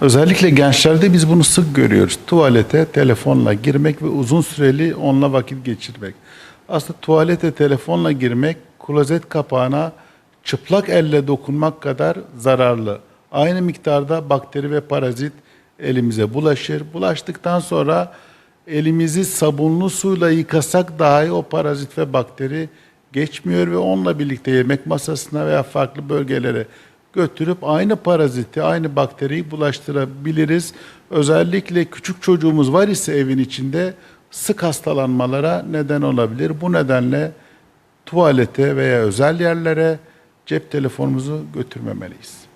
Özellikle gençlerde biz bunu sık görüyoruz. Tuvalete telefonla girmek ve uzun süreli onunla vakit geçirmek. Aslında tuvalete telefonla girmek klozet kapağına çıplak elle dokunmak kadar zararlı. Aynı miktarda bakteri ve parazit elimize bulaşır. Bulaştıktan sonra elimizi sabunlu suyla yıkasak dahi o parazit ve bakteri geçmiyor ve onunla birlikte yemek masasına veya farklı bölgelere götürüp aynı paraziti, aynı bakteriyi bulaştırabiliriz. Özellikle küçük çocuğumuz var ise evin içinde sık hastalanmalara neden olabilir. Bu nedenle tuvalete veya özel yerlere cep telefonumuzu götürmemeliyiz.